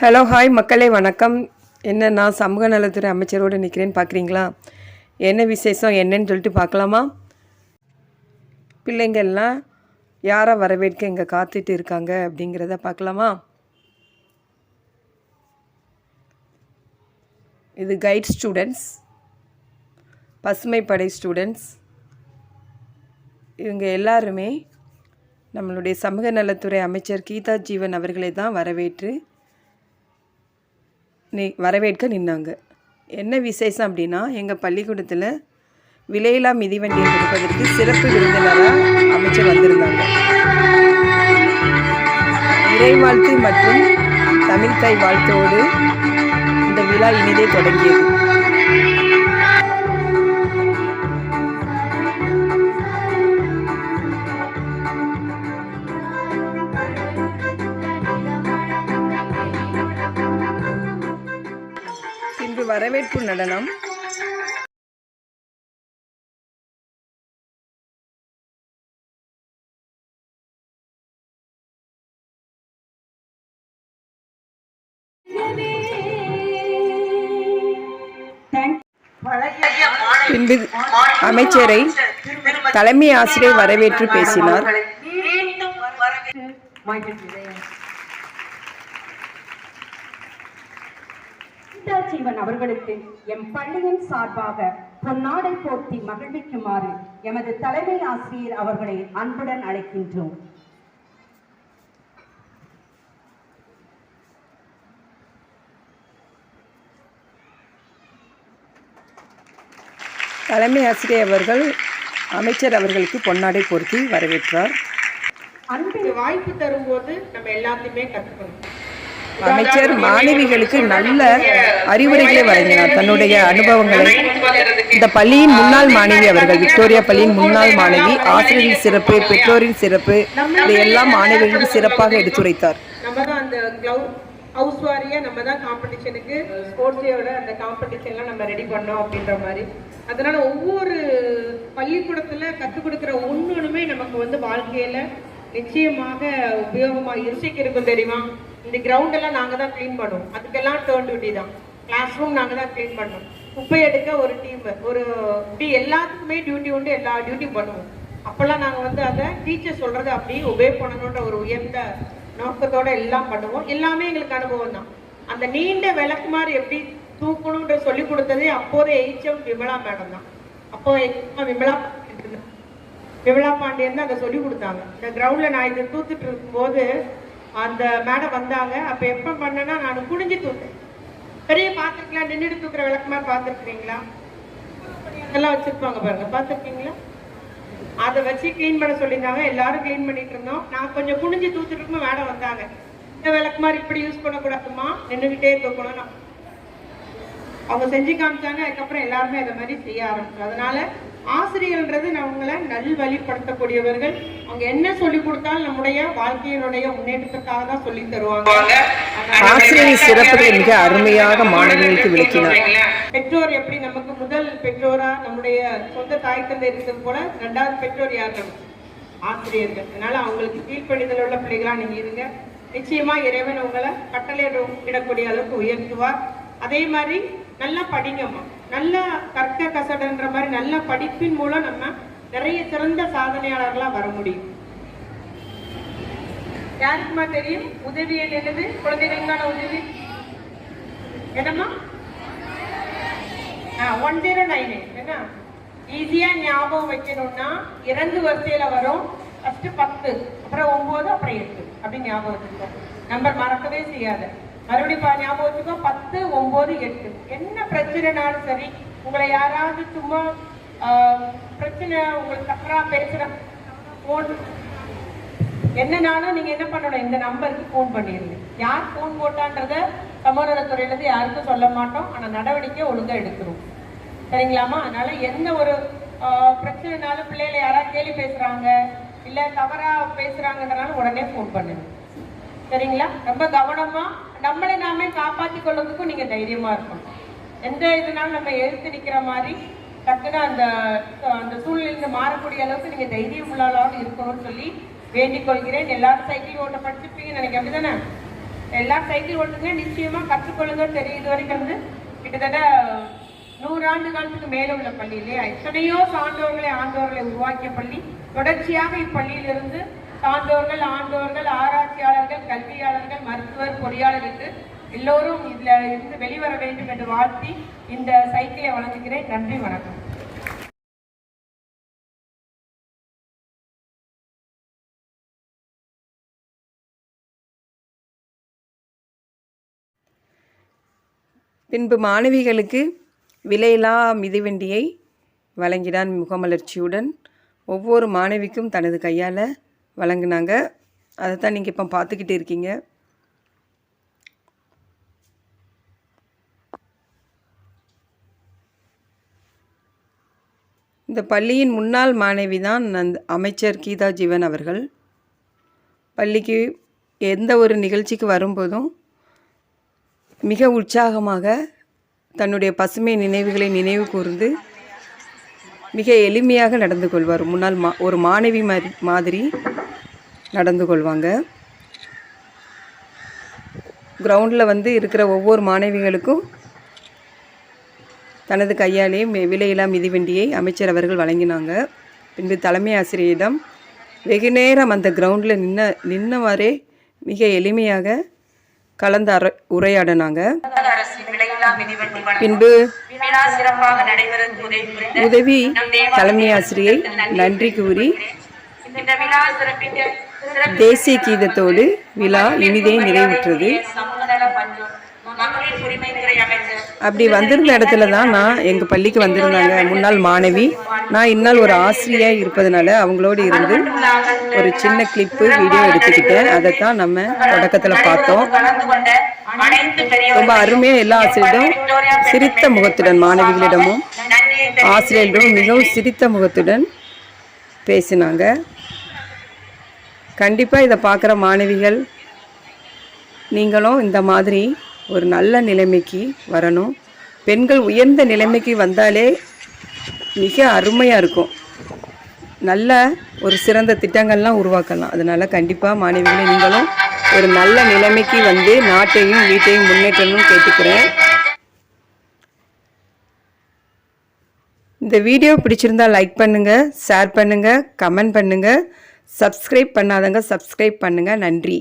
Hello hi மக்களே வணக்கம். என்ன நான் சமூக நலத்துறை அமைச்சரோடு நிற்கிறேன்னு பார்க்குறீங்களா? என்ன விசேஷம் என்னன்னு சொல்லிட்டு பார்க்கலாமா? பிள்ளைங்கள்லாம் யாரை வரவேற்க இங்கே காத்துட்டு இருக்காங்க அப்படிங்கிறத பார்க்கலாமா? இது கைட் ஸ்டூடெண்ட்ஸ் பசுமைப்படை ஸ்டூடெண்ட்ஸ் இவங்க எல்லாருமே நம்மளுடைய சமூக நலத்துறை அமைச்சர் கீதா ஜீவன் அவர்களை தான் வரவேற்று நி வரவேற்க நின்னாங்க. என்ன விசேஷம் அப்படின்னா எங்கள் பள்ளிக்கூடத்தில் விலையில்லா மிதிவண்டியை கொடுப்பதற்கு சிறப்பு விருந்தினராக அமைச்சர் வந்திருந்தாங்க. இறை வாழ்த்து மற்றும் தமிழ்தாய் வாழ்த்தோடு இந்த விழா இனிதே தொடங்கியது. வரவேற்பு நடனம். பின்பு அமைச்சரை தலைமை ஆசிரியர் வரவேற்று பேசினார். சீவன் அவர்களுக்கு எம் பள்ளியின் சார்பாக பொன்னாடை போர்த்தி மகிழ்விக்குமாறு எமது தலைமை ஆசிரியர் அவர்களை அன்புடன் அழைக்கின்றோம். தலைமை ஆசிரியர் அவர்கள் அமைச்சர் அவர்களுக்கு பொன்னாடை பொருத்தி வரவேற்றார். அன்பின் வாய்ப்பு தரும்போது நம்ம எல்லாத்தையுமே கத்துக்கணும் அமைச்சர் மாணவிகளுக்கு நல்ல அறிவுரைகளை வழங்கினார். தன்னுடைய அனுபவங்களை இந்த பள்ளியின் முன்னாள் மாணவி அவர்கள் விக்டோரியா பள்ளியின் முன்னாள் மாணவி ஆசிரியரின் சிறப்பு பெற்றோரின் சிறப்பு இதையெல்லாம் மாணவிகளுக்கு சிறப்பாக எடுத்துரைத்தார். அந்த ஹவுஸ் வாரியாக நம்ம தான் காம்படிஷனுக்கு ஸ்போர்ட்ஸ் டேயோட அந்த காம்படிஷன்லாம் நம்ம ரெடி பண்ணோம் அப்படின்ற மாதிரி. அதனால ஒவ்வொரு பள்ளிக்கூடத்துல கற்றுக் கொடுக்குற ஒன்னொன்றுமே நமக்கு வந்து வாழ்க்கையில நிச்சயமாக உபயோகமா யோசிக்க இருக்கும் தெரியுமா? இந்த கிரவுண்ட் எல்லாம் நாங்கள் தான் க்ளீன் பண்ணுவோம். அதுக்கெல்லாம் டேர்ன் டியூட்டி தான். கிளாஸ் ரூம் நாங்கள் தான் க்ளீன் பண்ணோம் குப்பை எடுக்க ஒரு டீம் ஒரு இப்படி எல்லாத்துக்குமே டியூட்டி உண்டு எல்லா டியூட்டியும் பண்ணுவோம். அப்போல்லாம் நாங்கள் வந்து அதை டீச்சர் சொல்கிறது அப்படியே ஒபே பண்ணணுன்ற ஒரு உயர்ந்த நோக்கத்தோடு எல்லாம் பண்ணுவோம். எல்லாமே எங்களுக்கு அனுபவம் தான். அந்த நீண்ட விளக்குமாறு எப்படி தூக்கணுன்ற சொல்லி கொடுத்ததே அப்போதே எய்ச்சம் விமலா மேடம் தான். அப்போ விமலா விமலா பாண்டியன் தான் அதை சொல்லி கொடுத்தாங்க. இந்த கிரவுண்டில் நான் இதை தூத்துட்டு இருக்கும்போது அந்த மேடம் வந்தாங்க. அப்ப எப்ப பண்ணேன்னா நான் குனிஞ்சு தூத்தேன் பெரிய பார்த்துருக்கலாம் நின்றுட்டு தூக்குற விளக்குமாறு பார்த்துருக்கீங்களா அதெல்லாம் வச்சிருப்பாங்க பாருங்க. பார்த்துருக்கீங்களா அதை வச்சு க்ளீன் பண்ண சொல்லியிருந்தாங்க. எல்லாரும் க்ளீன் பண்ணிட்டு இருந்தோம். நான் கொஞ்சம் குனிஞ்சு தூத்துட்டு மேடம் வந்தாங்க. இந்த விளக்குமாதிரி இப்படி யூஸ் பண்ணக்கூடாதுமா நின்றுகிட்டே தூக்கணும் நான். அவங்க செஞ்சு காமிச்சாங்க. அதுக்கப்புறம் எல்லாருமே அதை மாதிரி செய்ய ஆரம்பிச்சோம் அதனால ஆசிரியர்ன்றது நம்மளை நல்வழிப்படுத்தக்கூடியவர்கள். அவங்க என்ன சொல்லி கொடுத்தாலும் நம்முடைய வாழ்க்கையினுடைய முன்னேற்றத்துக்காக தான் சொல்லி தருவாங்க. ஆசிரியரின் சிறப்புகளை மிக அருமையாக மாணவிகளுக்கு விளக்கினார். பெற்றோர் எப்படி நமக்கு முதல் பெற்றோரா நம்முடைய சொந்த தாய் தந்தை இருக்கிறது போல ரெண்டாவது பெற்றோர் யார் நமக்கு? ஆசிரியர்கள். அதனால அவங்களுக்கு கீழ்ப்படிதல் உள்ள பிள்ளைகளா நீங்க இருங்க. நிச்சயமா இறைவன் உங்களை கட்டளை இடக்கூடிய அளவுக்கு உயர்த்துவார். அதே மாதிரி நல்லா படிங்கம்மா. நல்லா கற்க கசடன்ற மாதிரி நல்ல படிப்பின் மூலம் நம்ம நிறைய சிறந்த சாதனையாளர்களா வர முடியும். யாருக்குமா தெரியும்? உதவியல் என்னது? குழந்தைகளுக்கான உதவி? என்னம்மா? ஒன் ஜீரோ நைன் என்ன? ஈஸியாக ஞாபகம் வைக்கணும்னா இரண்டு வரிசையில் வரும். ஃபஸ்ட்டு பத்து அப்புறம் ஒம்பது அப்புறம் எட்டு. அப்படின்னு ஞாபகம் வச்சுக்கோ நம்பர் மறக்கவே செய்யாத. மறுபடியும் ஞாபகம் வச்சுக்கோ பத்து ஒன்பது எட்டு. என்ன பிரச்சனைனாலும் சரி உங்களை யாராவது சும்மா பிரச்சனை உங்களுக்கு தப்பா பேசுற போன் என்னனாலும் நீங்க என்ன பண்ணணும்? இந்த நம்பருக்கு ஃபோன் பண்ணிருங்க. யார் ஃபோன் போட்டான்றத சமூகநலத்துறையில இருந்து யாருக்கும் சொல்ல மாட்டோம். ஆனா நடவடிக்கை ஒழுங்கா எடுக்கிறோம் சரிங்களாமா அதனால எந்த ஒரு பிரச்சனைனாலும் பிள்ளைகளை யாராவது கேள்வி பேசுறாங்க இல்ல தவறா பேசுறாங்கன்றனால உடனே ஃபோன் பண்ணுங்க. சரிங்களா? ரொம்ப கவனமா நம்மளை நாமே காப்பாற்றி கொள்றதுக்கும் நீங்க தைரியமா இருக்கணும். எந்த இதுனாலும் நம்ம எழுத்து நிக்கிற மாதிரி டக்குன்னு அந்த அந்த சூழ்நிலையிலிருந்து மாறக்கூடிய அளவுக்கு நீங்க தைரியம் உள்ளாலும் இருக்கணும்னு சொல்லி வேண்டிக் கொள்கிறேன். எல்லாரும் சைக்கிள் ஓட்ட படிச்சிருப்பீங்கன்னு நினைக்கிறேன். அப்படிதானே? எல்லாரும் சைக்கிள் ஓட்டுங்க. நிச்சயமா கற்றுக்கொள்ளுங்க. தெரியும் இது வரைக்கும் வந்து கிட்டத்தட்ட நூறாண்டு காலத்துக்கு மேலே உள்ள பள்ளி இல்லையா? எத்தனையோ சான்றோர்களை ஆண்டோர்களை உருவாக்கிய பள்ளி. தொடர்ச்சியாக இப்பள்ளியிலிருந்து சான்றோர்கள் ஆண்டோர்கள் ஆராய்ச்சியாளர்கள் கல்வியாளர்கள் மருத்துவர் பொறியாளர் என்று எல்லோரும் இதில் இருந்து வெளிவர வேண்டும் என்று வாழ்த்தி இந்த சைக்கிளை வழங்குகிறேன். நன்றி வணக்கம். பின்பு மாணவிகளுக்கு விலையிலா மிதிவண்டியை வழங்கினான் முகமலர்ச்சியுடன். ஒவ்வொரு மாணவிக்கும் தனது கையால் வழங்கினாங்க. அதை தான் நீங்கள் இப்போ பார்த்துக்கிட்டு இருக்கீங்க. இந்த பள்ளியின் முன்னாள் மாணவி தான் அந்த அமைச்சர் கீதா ஜீவன் அவர்கள். பள்ளிக்கு எந்த ஒரு நிகழ்ச்சிக்கு வரும்போதும் மிக உற்சாகமாக தன்னுடைய பசுமை நினைவுகளை நினைவு கூர்ந்து மிக எளிமையாக நடந்து கொள்வார். முன்னாள் மா ஒரு மாணவி மாதிரி மாதிரி நடந்து கொள்வாங்க. கிரவுண்டில் வந்து இருக்கிற ஒவ்வொரு மாணவிகளுக்கும் தனது கையாலே மெ- விலையில்லா மிதிவண்டியை அமைச்சர் அவர்கள் வழங்கினாங்க. பின்பு தலைமை ஆசிரியரிடம் வெகு நேரம் அந்த கிரவுண்டில் நின்ன நின்னவாறே மிக எளிமையாக கலந்து அர உரையாடினாங்க. பின்பு உதவி தலைமை ஆசிரியை நன்றி கூறி தேசிய கீதத்தோடு விழா இனிதே நிறைவுற்றது. அப்படி வந்திருந்த இடத்துல தான் நான் எங்கள் பள்ளிக்கு வந்திருந்தாங்க. முன்னாள் மாணவி. நான் இந்நாள் ஒரு ஆசிரியாக இருப்பதனால அவங்களோடு இருந்து ஒரு சின்ன கிளிப்பு வீடியோ எடுத்துக்கிட்டேன். அதை தான் நம்ம தொடக்கத்தில் பார்த்தோம். ரொம்ப அருமையாக எல்லா ஆசிரியரும் சிரித்த முகத்துடன் மாணவிகளிடமும் நன்றியை மிகவும் சிரித்த முகத்துடன் பேசினாங்க. கண்டிப்பாக இதை பார்க்குற மாணவிகள் நீங்களும் இந்த மாதிரி ஒரு நல்ல நிலைமைக்கு வரணும். பெண்கள் உயர்ந்த நிலைமைக்கு வந்தாலே மிக அருமையாக இருக்கும். நல்ல ஒரு சிறந்த திட்டங்கள்லாம் உருவாக்கலாம். அதனால் கண்டிப்பாக மாணவிகளை நீங்களும் ஒரு நல்ல நிலைமைக்கு வந்து நாட்டையும் வீட்டையும் முன்னேற்றணும் கேட்டுக்கிறேன். இந்த வீடியோ பிடிச்சிருந்தா லைக் பண்ணுங்கள் ஷேர் பண்ணுங்கள் கமெண்ட் பண்ணுங்கள் சப்ஸ்கிரைப் பண்ணாதவங்க சப்ஸ்கிரைப் பண்ணுங்கள் நன்றி.